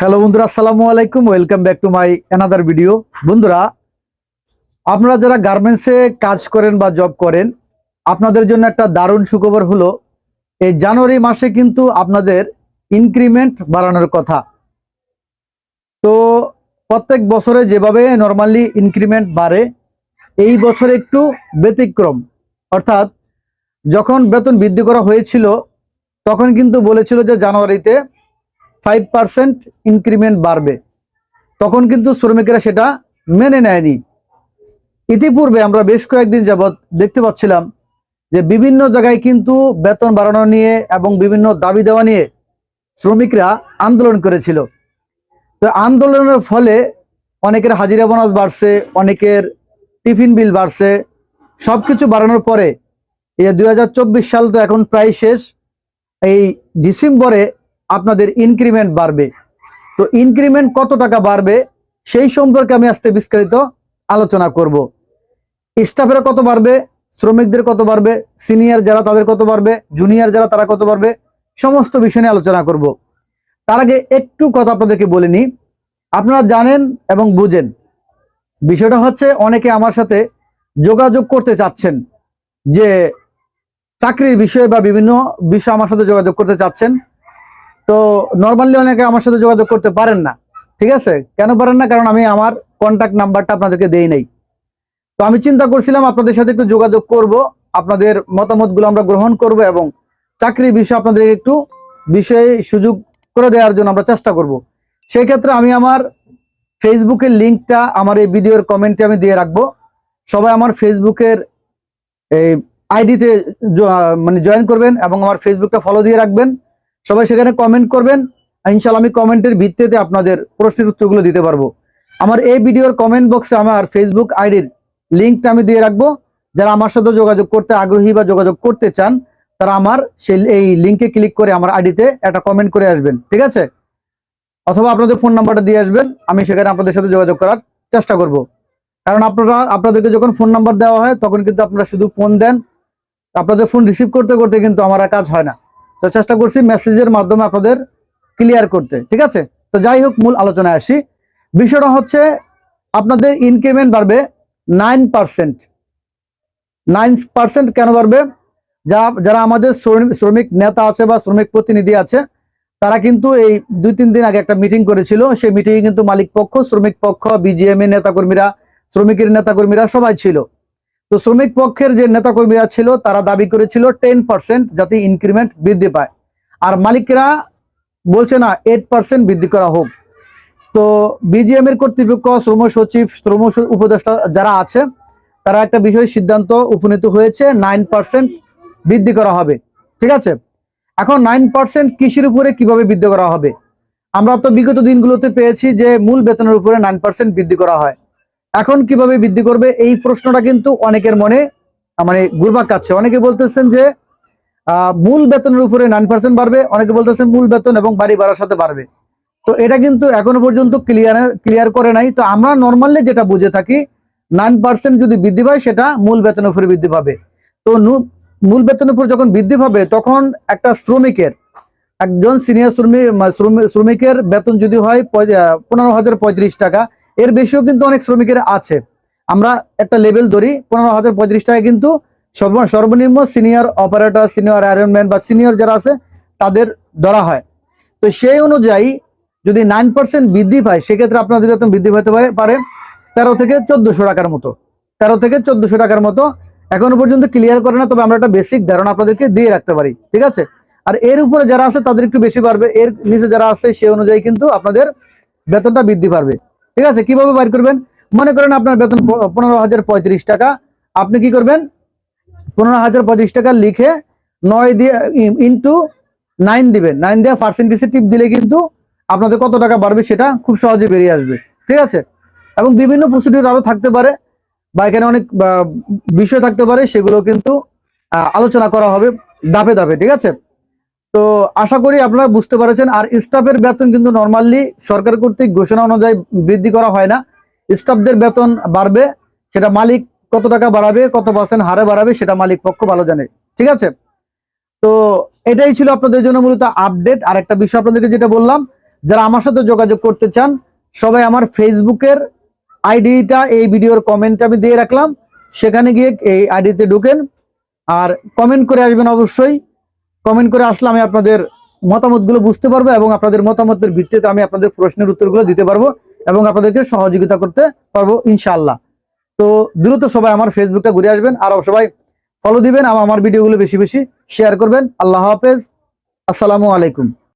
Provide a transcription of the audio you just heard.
Hello বন্ধুরা, আসসালামু আলাইকুম। Welcome back to my another video বন্ধুরা, আপনারা যারা গার্মেন্টসে কাজ করেন বা জব করেন, আপনাদের জন্য একটা দারুণ সুখবর হলো, এই জানুয়ারি মাসে কিন্তু আপনাদের ইনক্রিমেন্ট বাড়ানোর কথা। তো প্রত্যেক বছরে যেভাবে নর্মালি ইনক্রিমেন্ট বাড়ে, এই বছর একটু ব্যতিক্রম। অর্থাৎ যখন বেতন বৃদ্ধি করা হয়েছিল, তখন কিন্তু বলেছিল যে জানুয়ারিতে ফাইভ পার্সেন্ট ইনক্রিমেন্ট বাড়বে। তখন কিন্তু শ্রমিকেরা সেটা মেনে নেয়নি। ইতিপূর্বে আমরা বেশ কয়েকদিন যাবৎ দেখতে পাচ্ছিলাম যে বিভিন্ন জায়গায় কিন্তু বেতন বাড়ানো নিয়ে এবং বিভিন্ন দাবি দেওয়া নিয়ে শ্রমিকরা আন্দোলন করেছিল। তো আন্দোলনের ফলে অনেকের হাজিরা বোনাস বাড়ছে, অনেকের টিফিন বিল বাড়ছে। সব কিছু বাড়ানোর পরে এই দুই সাল তো এখন প্রায় শেষ। এই ডিসেম্বরে আপনাদের ইনক্রিমেন্ট বাড়বে। তো ইনক্রিমেন্ট কত টাকা বাড়বে, সেই সম্পর্কে আমি আজকে বিস্তারিত আলোচনা করব। স্টাফের কত বাড়বে, শ্রমিকদের কত বাড়বে সিনিয়র যারা তাদের কত বাড়বে জুনিয়র যারা তারা কত বাড়বে, সমস্ত বিষয় নিয়ে আলোচনা করব। তার আগে একটু কথা আপনাদেরকে বলে নিই। আপনারা জানেন এবং বুঝেন, বিষয়টা হচ্ছে অনেকে আমার সাথে যোগাযোগ করতে চাচ্ছেন, যে চাকরির বিষয়ে বা বিভিন্ন বিষয়ে আমার সাথে যোগাযোগ করতে চাচ্ছেন। তো নর্মালি অনেকে আমার সাথে যোগাযোগ করতে পারেন না, ঠিক আছে? কেন পারেন না? কারণ আমি আমার কন্ট্যাক্ট নাম্বারটা আপনাদেরকে দেই নাই। তো আমি চিন্তা করছিলাম আপনাদের সাথে একটু যোগাযোগ করব, আপনাদের মতামতগুলো আমরা গ্রহণ করব এবং চাকরির বিষয়ে আপনাদের একটু বিষয়ে সুযোগ করে দেওয়ার জন্য আমরা চেষ্টা করব। সেই ক্ষেত্রে আমি আমার ফেসবুকের লিঙ্কটা আমার এই ভিডিওর কমেন্টে আমি দিয়ে রাখব। সবাই আমার ফেসবুকের এই আইডিতে মানে জয়েন করবেন এবং আমার ফেসবুকটা ফলো দিয়ে রাখবেন। সবাই সেখানে কমেন্ট করবেন। ইনশাল্লাহ আমি কমেন্টের ভিত্তিতে আপনাদের প্রশ্নের উত্তরগুলো দিতে পারব। আমার এই ভিডিওর কমেন্ট বক্সে আমার ফেসবুক আইডির লিঙ্কটা আমি দিয়ে রাখব। যারা আমার সাথে যোগাযোগ করতে আগ্রহী বা যোগাযোগ করতে চান, তারা আমার সেই এই লিঙ্কে ক্লিক করে আমার আইডিতে একটা কমেন্ট করে আসবেন। ঠিক আছে? অথবা আপনাদের ফোন নাম্বারটা দিয়ে আসবেন। আমি সেখানে আপনাদের সাথে যোগাযোগ করার চেষ্টা করব। কারণ আপনারা, আপনাদেরকে যখন ফোন নাম্বার দেওয়া হয়, তখন কিন্তু আপনারা শুধু ফোন দেন। আপনাদের ফোন রিসিভ করতে করতে কিন্তু আমার কাজ হয় না। তো চেষ্টা করছি মেসেজের মাধ্যমে আপনাদের ক্লিয়ার করতে, ঠিক আছে? তো যাই হোক, মূল আলোচনায় আসি। বিষয়টা হচ্ছে, আপনাদের ইনক্রিমেন্ট বাড়বে নাইন পার্সেন্ট নাইন পার্সেন্ট কেন বাড়বে? যা যারা আমাদের শ্রমিক- শ্রমিক নেতা আছে বা শ্রমিক প্রতিনিধি আছে, তারা কিন্তু এই দুই, তিন দিন আগে একটা মিটিং করেছিল। সেই মিটিংয়ে কিন্তু মালিক পক্ষ, শ্রমিক পক্ষ বিজিএম এর নেতাকর্মীরা, শ্রমিকের নেতাকর্মীরা সবাই ছিল। তো শ্রমিক পক্ষের যে নেতাকর্মীরা ছিল, তারা দাবি করেছিল টেন পার্সেন্ট যাতে ইনক্রিমেন্ট বৃদ্ধি পায়। আর মালিকরা বলছে না এইট পার্সেন্ট বৃদ্ধি করা হোক। তো বিজিএম এর কর্তৃপক্ষ, শ্রম সচিব, শ্রম উপদেষ্টা যারা আছে, তারা একটা বিষয় সিদ্ধান্ত উপনীত হয়েছে নাইন পার্সেন্ট বৃদ্ধি করা হবে। ঠিক আছে? এখন নাইন পার্সেন্ট কৃষির উপরে কীভাবে বৃদ্ধি করা হবে? আমরা তো বিগত দিনগুলোতে পেয়েছি যে মূল বেতনের উপরে নাইন পার্সেন্ট বৃদ্ধি করা হয়। এখন কীভাবে বৃদ্ধি করবে? এই প্রশ্নটা কিন্তু অনেকের মনে মানে ঘুরপাক খাচ্ছে। অনেকে বলতেছেন যে মূল বেতনের উপরে নাইন পার্সেন্ট বাড়বে, অনেকে বলতেছেন মূল বেতন এবং বাড়ি ভাড়ার সাথে বাড়বে। তো এটা কিন্তু এখনও পর্যন্ত ক্লিয়ার ক্লিয়ার করে নাই। তো আমরা নর্মালি যেটা বুঝে থাকি, নাইন পার্সেন্ট যদি বৃদ্ধি পায়, সেটা মূল বেতনের উপরে বৃদ্ধি পাবে। তো মূল বেতনের উপর যখন বৃদ্ধি পাবে, তখন একটা শ্রমিকের, একজন সিনিয়র শ্রমিক শ্রমিকের বেতন যদি হয় পনেরো হাজার পঁয়ত্রিশ টাকা। এর বেশিও কিন্তু অনেক শ্রমিকের আছে। আমরা একটা লেভেল ধরি, পনেরো হাজার পঁয়ত্রিশ টাকা কিন্তু সর্বনিম্ন সিনিয়র অপারেটর সিনিয়র আয়রনম্যান বা সিনিয়র যারা আছে, তাদের ধরা হয়। তো সেই অনুযায়ী যদি নাইন পার্সেন্ট বৃদ্ধি পায়, সেক্ষেত্রে আপনাদের বেতন বৃদ্ধি পেতে পারে- তেরো থেকে চোদ্দশো টাকার মতো। তেরো থেকে চোদ্দশো টাকার মতো। এখনও পর্যন্ত ক্লিয়ার করে না, তবে আমরা একটা বেসিক ধারণা আপনাদেরকে দিয়ে রাখতে পারি, ঠিক আছে? আর এর উপরে যারা আছে, তাদের একটু বেশি পারবে এর নিচে যারা আছে সে অনুযায়ী কিন্তু আপনাদের বেতনটা বৃদ্ধি পারবে। ঠিক আছে? কীভাবে বাইর করবেন? মনে করেন আপনার বেতন পনেরো হাজার পঁয়ত্রিশ টাকা। আপনি কি করবেন? পনেরো হাজার পঁয়ত্রিশ টাকা লিখে নয় দিয়ে ইন্টু নাইন দিবেন। নাইন দিয়ে পার্সেন্টেজে টিপ দিলে কিন্তু আপনাদের কত টাকা বাড়বে সেটা খুব সহজে বেরিয়ে আসবে। ঠিক আছে? এবং বিভিন্ন প্রসিডিউর আরও থাকতে পারে বা এখানে অনেক বিষয় থাকতে পারে, সেগুলো কিন্তু আলোচনা করা হবে ধাপে ধাপে। ঠিক আছে? তো আশা করি আপনারা বুঝতে পারছেন, আর স্টাফের বেতন কিন্তু নর্মালি সরকার কর্তৃক ঘোষণা অনুযায়ী বৃদ্ধি করা হয় না। স্টাফদের বেতন বাড়বে, সেটা মালিক কত টাকা বাড়াবে, কত পার্সেন্ট হারে বাড়াবে, সেটা মালিক পক্ষ ভালো জানে। ঠিক আছে? তো এটাই ছিল আপনাদের জন্য মূলত আপডেট আর একটা বিষয় আপনাদেরকে যেটা বললাম, যারা আমার সাথে যোগাযোগ করতে চান, সবাই আমার ফেসবুকের আইডিটা এই ভিডিওর কমেন্ট আমি দিয়ে রাখলাম। সেখানে গিয়ে এই আইডিতে ঢুকেন, আর কমেন্ট করে আসবেন অবশ্যই। কমেন্ট করে আসলে আমি আপনাদের মতামতগুলো বুঝতে পারব এবং আপনাদের মতামতের ভিত্তিতে আমি আপনাদের প্রশ্নের উত্তরগুলো দিতে পারব এবং আপনাদেরকে সহযোগিতা করতে পারব, ইনশাআল্লাহ। তো দ্রুত সবাই আমার ফেসবুকটা ঘুরে আসবেন, আর সবাই ফলো দিবেন, আমার ভিডিওগুলো বেশি বেশি শেয়ার করবেন। আল্লাহ হাফেজ। আসসালামু আলাইকুম।